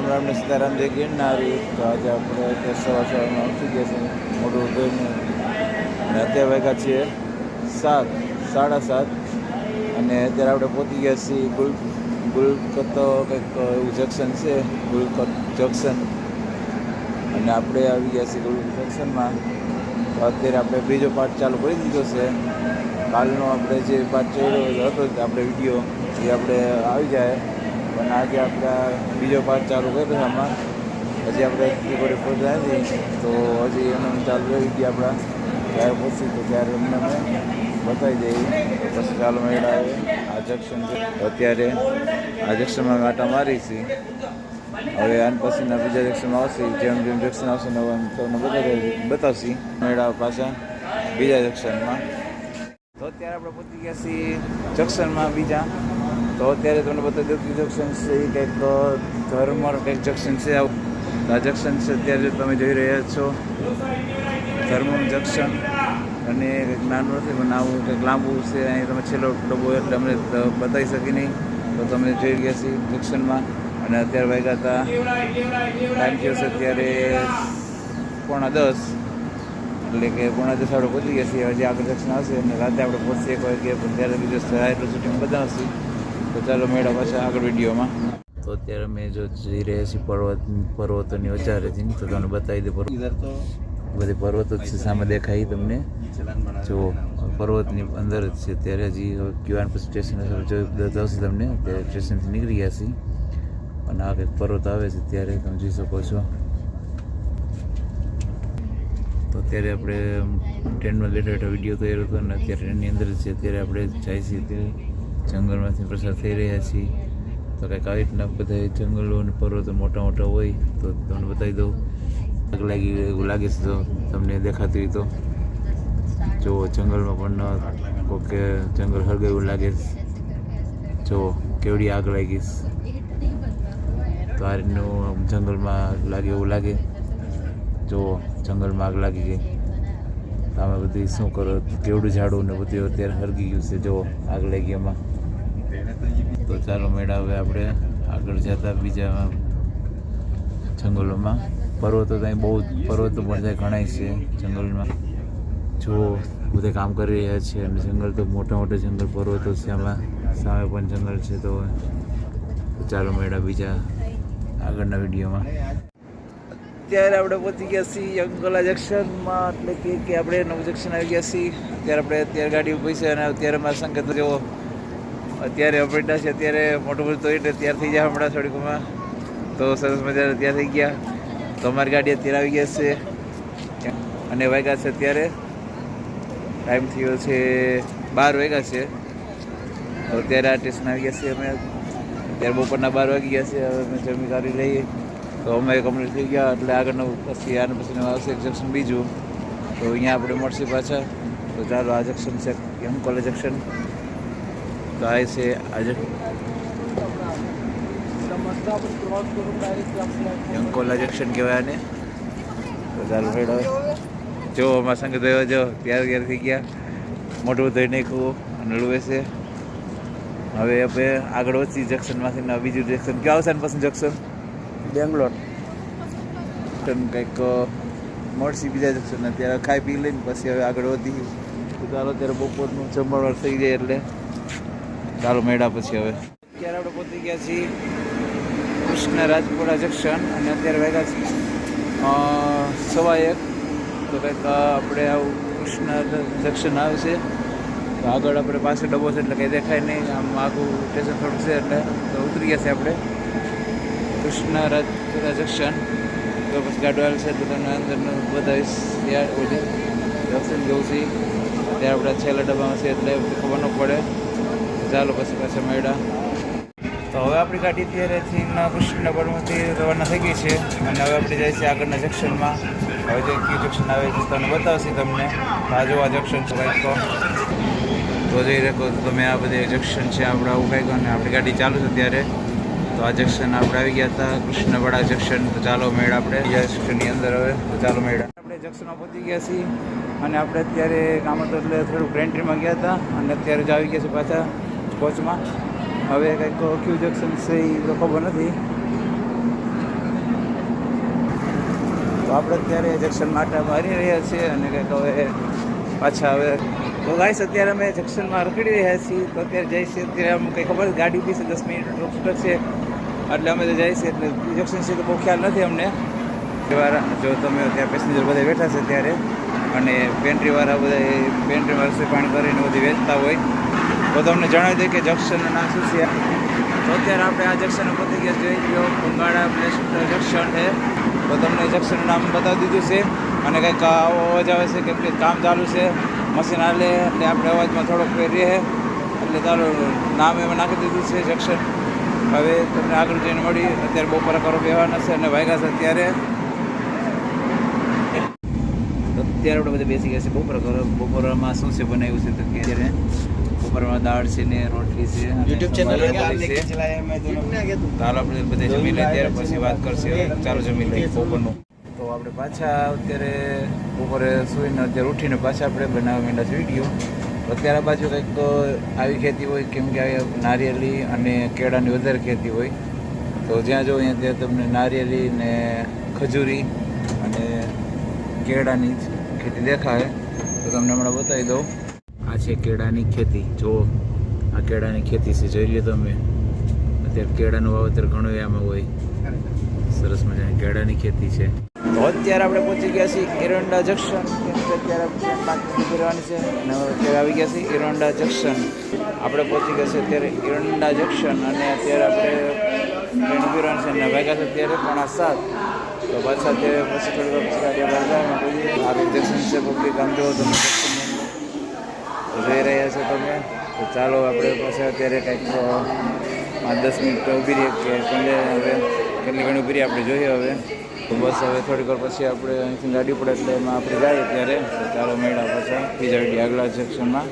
રામ રામ ને સીતારામ જય ગિરનારી. તો આજે આપણે અત્યારે સવાર સવારમાં ઉઠી ગયા છે મોટું ધોઈને અને અત્યારે વાગ્યા છીએ સાત, સાડા સાત. અને અત્યારે આપણે પહોંચી ગયા છીએ ગુલ, ગુલકતો કંઈક એવું જંક્શન છે, ગુલકત જંક્શન. અને આપણે આવી ગયા છીએ ગુલકત જંક્શનમાં. તો અત્યારે આપણે બીજો પાર્ટ ચાલુ કરી દીધો છે. કાલનો આપણે જે પાર્ટ ચડ્યો હતો આપણે વીડિયો, એ આપણે આવી જાય. પણ આજે આપણે બીજો પાર્ટ ચાલુ કર્યો આમાં હજી આપણે ટીકોડે પહોંચ્યા નથી તો હજી એનો ચાલુ રહી ગયા આપણા. ત્યારે પહોંચી તો ત્યારે અમને અમે બતાવી દઈએ. પછી ચાલો મેળા આવે. આ જંક્શન અત્યારે આ જંક્શનમાં આટા મારી છે. હવે આન પછીના બીજા જંક્શનમાં આવશે. જેમ જેમ જંક્શન આવશે ને હવે તમને બતાવી બતાવશી. મેળા પાછા બીજા જંક્શનમાં તો અત્યારે આપણે પહોંચી ગયા છીએ જંક્શનમાં બીજા. તો અત્યારે તમને બતાવી દઉં કે છે એ કંઈક ધર્મર કંઈક જંક્શન છે. આવું આ જંક્શન છે અત્યારે તમે જોઈ રહ્યા છો ધર્મમ જંક્શન અને કંઈક નાનું નથી, પણ આવું કંઈક લાંબુ છે. અહીં તમે છેલ્લો ડબ્બો એટલે અમને બતાવી શકી નહીં. તો તમે જોઈ ગયા છીએ જંકશનમાં અને અત્યારે વાગ્યા હતા. ટાઈમ થયો છે અત્યારે પોણા દસ. એટલે કે પોણા દસ આપણે પહોંચી ગયા છીએ. હજી આગળ જંકશન આવશે. અને રાતે આપણે પહોંચીએ એક વાગે ત્યારે બીજો એટલું શૂટિંગ બતાવશે તો ચાલો મેળા પાછા આગળ વિડીયોમાં. તો અત્યારે અમે જો જઈ રહ્યા છીએ પર્વત પર્વતોની વચારેથી તો તમને બતાવી દે પર્વત બધી પર્વતો જ છે સામે દેખાય તમને. જો પર્વતની અંદર જ છે અત્યારે હજી ક્યુઆરપી સ્ટેશન જોશે તમને અત્યારે સ્ટેશનથી નીકળી ગયા છીએ. અને આ કંઈક પર્વત આવે છે ત્યારે તમે જોઈ શકો છો. તો અત્યારે આપણે ટ્રેનમાં લેટર હેઠળ વીડિયો તૈયાર હતો અને અત્યારે ટ્રેનની અંદર છે અત્યારે આપણે જાય છીએ ત્યારે જંગલમાંથી પ્રસાર થઈ રહ્યા છીએ. તો કંઈક આવી રીતના બધા જંગલો અને પર્વતો મોટા મોટા હોય તો તમને બતાવી દઉં. આગ લાગી એવું લાગે છે તો તમને દેખાતી હોય તો. જુઓ, જંગલમાં પણ ન કોઈક જંગલ હળગાયું લાગે જુઓ, કેવડી આગ લાગીશ તો આ રીતનું જંગલમાં આગ લાગે એવું લાગે. જુઓ, જંગલમાં આગ લાગી ગઈ. તમે બધી શું કરો, કેવડું ઝાડું ને બધું અત્યારે હરગી ગયું છે. જો આગ લાગી એમાં તો ચાલો મેળા હવે આપણે આગળ જતા બીજા જંગલોમાં. પર્વતો ત્યાં બહુ પર્વતો પણ ત્યાં ઘણા છે જંગલમાં. જો બધે કામ કરી રહ્યા છે અને જંગલ તો મોટા મોટા જંગલ પર્વતો છે આમાં. સામે પણ જંગલ છે તો ચાલો મેળા બીજા આગળના વિડીયોમાં. અત્યારે આપણે પહોંચી ગયા છીએ અંગોલા જંક્શનમાં. એટલે કે કે આપણે નવું જંક્શન આવી ગયા છીએ. અત્યારે આપણે અત્યારે ગાડી ઊભી છે અને અત્યારે મારા સંકેત જેવો અત્યારે અપડેટા છે, અત્યારે મોટું મોટું તો એટલે તૈયાર થઈ જાય હમણાં થોડીકમાં તો સરસ મજાના તૈયાર થઈ ગયા. તો અમારી ગાડી અત્યારે આવી ગયા છે. અને વાગ્યા છે અત્યારે. ટાઈમ થયો છે બાર વાગ્યા છે. અત્યારે આ સ્ટેશન આવી ગયા છીએ અમે. અત્યારે બપોરના બાર વાગી ગયા છે. હવે અમે જમી કાઢી લઈએ તો અમે કમ્પ્લીટ થઈ ગયા. એટલે આગળનું પછી આને પછી આવશે જંક્શન બીજું. તો અહીંયા આપણે મળશે પાછા. તો ચાલો આ જંક્શન છે એમ કોલેજ જંક્શન તો से છે. આજે અંકોલા જંકશન કહેવાય આને. તો ચાલો હેડો જો અમારા સંગ થયો જો ત્યાર ત્યાર થઈ ગયા. મોટું ધોઈ નાખવું અને લુવે છે. હવે આપણે આગળ વચ્ચે જંક્શનમાંથી ને બીજું જંકશન ક્યાં આવશે ને પછી જંક્શન બેંગ્લોર. જંક્શન કંઈક મળશે બીજા જંક્શન અત્યારે ખાઈ પી લઈને પછી હવે આગળ વધી તો ચાલો ત્યારે બપોરનું જમણવાર થઈ જાય એટલે. ચાલો મેળા પછી હવે. અત્યારે આપણે પહોંચી ગયા છીએ કૃષ્ણ રાજપુરા જંકશન અને અત્યારે વાગ્યા સવા એક. તો કંઈક આપણે આવું કૃષ્ણ જંકશન આવે છે. તો આગળ આપણે પાસે ડબ્બો છે એટલે કંઈ દેખાય નહીં. આમ આખું સ્ટેશન થોડુંક છે એટલે તો ઉતરી ગયા છે આપણે. કૃષ્ણ રાજપુરા જંકશન તો પછી ગાડો આવે છે તો તમને અંદરનું બતાવીશ. ત્યાં ઓલી જંક્શન જોઉં છે. ત્યારે આપણે છેલ્લા ડબ્બામાં છે એટલે ખબર ન પડે. ચાલો પછી પાછા મળ્યા. તો હવે આપણી ગાડી અત્યારેથી કૃષ્ણ બળમાંથી રવાના થઈ ગઈ છે અને હવે આપણે જઈએ છીએ આગળના જંક્શનમાં. હવે જે કયું જંક્શન આવે છે તમને બતાવશે તમને. આ જો આ જંક્શન છે કંઈક તો જોઈ તો તમે આ બધે જંક્શન છે આપણે આવું કંઈક અને આપણી ગાડી ચાલુ છે ત્યારે તો આ જંક્શન આપણે આવી ગયા હતા કૃષ્ણવાડા જંક્શન. તો ચાલો મેળ આપણે. બીજા જંક્શનની અંદર હવે. તો ચાલો મેળ આપણે જંક્શનમાં પહોંચી ગયા છીએ અને આપણે અત્યારે કામ હતું એટલે થોડુંક એન્ટ્રીમાં ગયા હતા અને અત્યારે જ આવી ગયા છે પાછા. કોચમાં. હવે કંઈક ક્યુ જંકશન છે એ તો ખબર નથી. તો આપણે અત્યારે જંકશન માટે મારી રહ્યા છીએ અને કંઈક હવે પાછા હવે તો ગાઈસ અત્યારે અમે જંકશનમાં રખડી રહ્યા છીએ. તો અત્યારે જઈએ છીએ, અત્યારે અમે કંઈ ખબર, ગાડી બી છે, દસ મિનિટ રોક છે એટલે અમે તો જઈએ છીએ, એટલે જંકશન છે તો બહુ ખ્યાલ નથી અમને. વાળા જો તમે ત્યાં પેસેન્જર બધા બેઠા છે ત્યારે. અને પેન્ટ્રીવાળા બધા પેન્ટ્રીવાળા પાણી કરીને બધી વેચતા હોય. તો તમને જણાવી દઈએ કે જંક્શનનું નામ શું છે? તો અત્યારે આપણે આ જંક્શન પતી ગયા જોઈ લો બંગાળા પ્લેસ જંક્શન છે. તો તમને જંક્શનનું નામ બતાવી દીધું છે. અને કંઈક અવાજ આવે છે કે કામ ચાલુ છે. મશીન હાલે એટલે આપણે અવાજમાં થોડોક ફેર એટલે ચાલો નામ એમાં નાખી દીધું છે જંક્શન હવે તમને આગળ જઈને મળી. અત્યારે બપોરા કરો બેવાના છે અને વાગ્યા છે અત્યારે. અત્યારે આપણે બધા બેસી ગયા છે બપોરા કરો બપોરામાં શું છે બનાવ્યું છે તો અત્યારે? ફરવા દાળ છે ને રોટલી છે યુટ્યુબ ચેનલ છે. ચાલો આપણે બધે જમી લઈએ ત્યારે પછી વાત કરશે. ચાલો જમી લઈએ બપોરનું. તો આપણે પાછા અત્યારે બપોરે સૂઈને અત્યારે ઉઠીને પાછા આપણે બનાવવા માંડ્યા છે વીડિયો અત્યારે બાજુ કંઈક આવી ખેતી હોય કેમ કે આવી નારિયેળી અને કેળાની વધારે ખેતી હોય. તો જ્યાં જો અહીંયા ત્યાં તમને નારિયેળી ને ખજૂરી અને કેળાની ખેતી દેખાય. તો તમને હમણાં બતાવી દઉં. છે કેળાની ખેતી. જો આ કેળાની ખેતી છે. જોઈ લો તમે. અત્યારે કેળાનું વાવેતર ઘણું આમાં હોય. સરસ મજાની કેળાની ખેતી છે. તો અત્યારે આપણે પહોંચી ગયા છીએ એરંડા જંકશન. અત્યારે ફેરવાની છે. અને અત્યારે આવી ગયા છીએ એરંડા જંકશન. આપણે પહોંચી ગયા છે અત્યારે એરંડા જંકશન અને અત્યારે આપણે ટ્રેન ફેરવાની છે અને વાગ્યા છે અત્યારે પોણા સાત. તો પાછા અત્યારે પછી થોડી પછી આગળ જંક્શન છે. પબ્લિક આમ જુઓ તમે જોઈ રહ્યા છો તમે? તો ચાલો આપણે પાછા અત્યારે કંઈક પાંચ, દસ મિનિટ ઊભી રહીએ કે હવે કેટલી ઘણી ઊભી આપણે જોઈએ હવે. તો બસ હવે થોડીક પછી આપણે અહીંથી ગાડી પડે એટલે એમાં આપણે જઈએ ત્યારે. તો ચાલો મેળા પાછા બીજા આગલા સેક્શનમાં.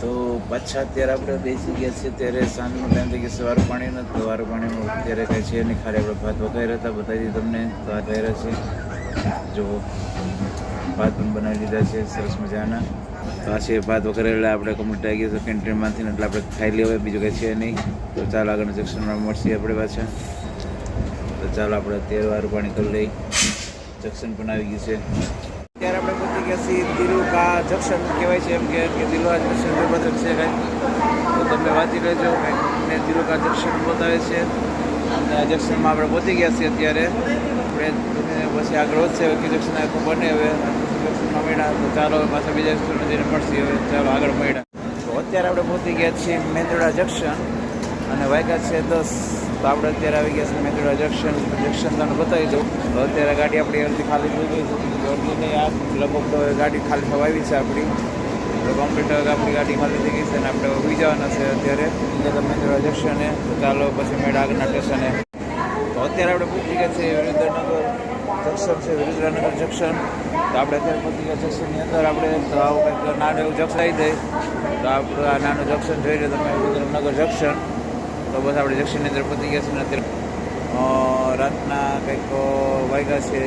તો પાછા અત્યારે આપણે બેસી ગયા છીએ ત્યારે સાંજનો ટાઈમ થઈ ગયો સવાર પાણીનો તો વાર પાણીમાં અત્યારે કંઈ છે નહીં. ખાલી આપણે ભાત વગાડ્યા હતા, બતાવી દીધી તમને. તો આ રહ્યા છે. જો ભાત પણ બનાવી દીધા છે, સરસ મજાના. તો આ ભાત વગેરેલા આપણે કમ્પ્લીટ આવી ગયા તો કેન્ટીનમાંથી એટલે આપણે ખાઈ લઈએ બીજું કંઈ છે નહીં. તો ચાલો આગળના સેક્શનમાં મળશે આપણે પાછા. તો ચાલો આપણે તેર વાર પાણી કરી લઈ જંક્શન પણ આવી ગયું છે. ત્યારે આપણે પૂછી ગયા છીએ તિરુકા જંક્શન કહેવાય છે, એમ કે તિરુકા જંક્શન બદલ છે કાંઈ. તો તમે વાંચી લેજો, કાંઈ દિલુકા જંક્શન બતાવે છે. અને જંક્શનમાં આપણે પહોંચી ગયા છીએ અત્યારે. આપણે પછી આગળ વધશે કે જંક્શન આખું બને હવે. મળ્યા તો ચાલો પાછા બીજા જંક્શન જઈને મળશે હવે ચાલો આગળ મળ્યા તો અત્યારે આપણે પહોંચી ગયા છીએ મેંદડા જંક્શન અને વાગ્યા છે દસ. આપણે અત્યારે આવી ગયા છે મેંદડા જંક્શન જંક્શન તમને બતાવી દઉં. તો અત્યારે ગાડી આપણી અડધી ખાલી થઈ ગઈ છે. નહીં, આ લગભગ તો ગાડી ખાલી થવા આવી છે આપણી. તો કમ્પ્લીટ આપણી ગાડી ખાલી થઈ ગઈ છે અને આપણે ઊભી જવાના છે અત્યારે. એટલે મેંદડા જંક્શને ચાલો પછી મેળા આગળના સ્ટેશને તો અત્યારે આપણે પહોંચી ગયા છે વિરુદ્ધનગર જંક્શન છે. વિરુદ્ધનગર જંક્શન તો આપણે અત્યારે પહોંચી ગયા અંદર આપણે આવું કંઈક નાનું એવું જંક્શન આવી જાય. તો આપણું આ નાનું જંક્શન જોઈ લો તમે વિરુદ્ધનગર જંક્શન તો બસ આપણે જંક્શનની અંદર પતી ગયા છે અત્યારે રાતના કંઈક વાગ્યા છે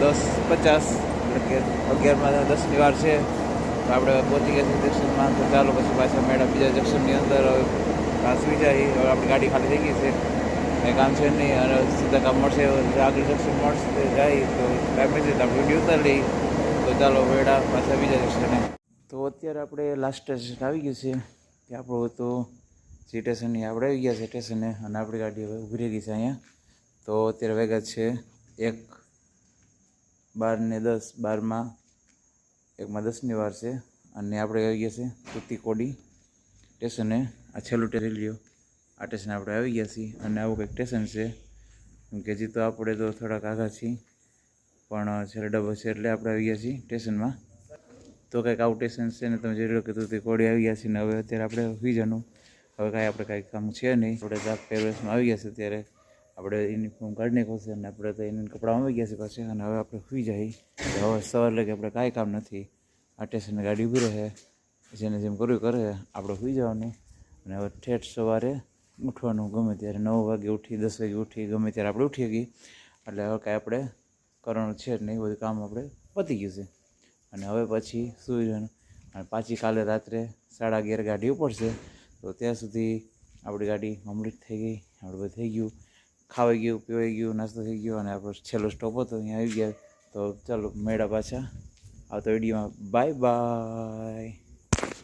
દસ પચાસ, એટલે કે અગિયારમાં દસની વાર છે. તો આપણે પહોંચી ગયા છીએ જંક્શનમાં તો ચાલો પછી પાછા મેળા બીજા જંક્શનની અંદર હવે સુઈ જાય, હવે આપણી ગાડી ખાલી થઈ ગઈ છે. કંઈ કામ છે નહીં. અને સીધા કામ મળશે આગળ જંક્શન મળશે જાય. તો ફેમિલી તો આપણે વીડિયો ઉતારી લઈ તો ચાલો, વેડા પાછા બીજા જંક્શને તો અત્યારે આપણે લાસ્ટ સ્ટેશન આવી ગયું છે. કે આપણું તો જે સ્ટેશનની આપણે આવી ગયા છે સ્ટેશને અને આપણી ગાડી હવે ઊભી રહી ગઈ છે અહીંયા. તો અત્યારે વેગા છે. એક બાર ને દસ, બારમાં. એકમાં દસની વાર છે. અને આપણે આવી ગયા છે તુતિકોડી સ્ટેશને. આ છેલ્લું ટેરી લ્યો આ સ્ટેશન આપણે આવી ગયા છીએ અને આવું કંઈક સ્ટેશન છે. કે હજી તો આપણે તો થોડાક આઘા છીએ, પણ છેલ્લે ડબ્બો છે એટલે આપણે આવી ગયા છીએ સ્ટેશનમાં. તો કંઈક આવું સ્ટેશન છે ને તમે જોઈ લો કે કોડી આવી ગયા છીએ ને હવે અત્યારે આપણે સુઈ જવાનું હવે કાંઈ આપણે કાંઈ કામ છે નહીં. આપણે જાત પહેરવેશમાં આવી ગયા છે ત્યારે આપણે યુનિફોર્મ કાઢી નાખ્યો અને આપણે તો એને કપડાં આવી ગયા છે પાછા અને હવે આપણે સુઈ જઈએ. તો હવે સવાર લગે આપણે કાંઈ કામ નથી. આ સ્ટેશને ગાડી ઊભી રહે. જેને જેમ કરવું કરે. આપણે સુઈ જવાનું. અને હવે ઠેઠ સવારે ઉઠવાનું ગમે ત્યારે. નવ વાગે ઉઠી દસ વાગે ઉઠી ગમે ત્યારે આપણે ઉઠી ગઈ એટલે હવે કાંઈ આપણે કરવાનું છે જ નહીં. બધું કામ આપણે પતી ગયું છે. અને હવે પછી સૂર્યનું, અને પાછી કાલે રાત્રે સાડા અગિયાર ગાડી ઉપડશે. તો ત્યાં સુધી આપણી ગાડી કમ્પ્લીટ થઈ ગઈ. આપણે બધું થઈ ગયું. ખાવાઈ ગયું, પીવાઈ ગયું, નાસ્તો થઈ ગયો, અને આપણો છેલ્લો સ્ટોપ હતો. અહીંયા આવી ગયા. તો ચાલો, મેળા પાછા આવતો વિડીયોમાં. Bye bye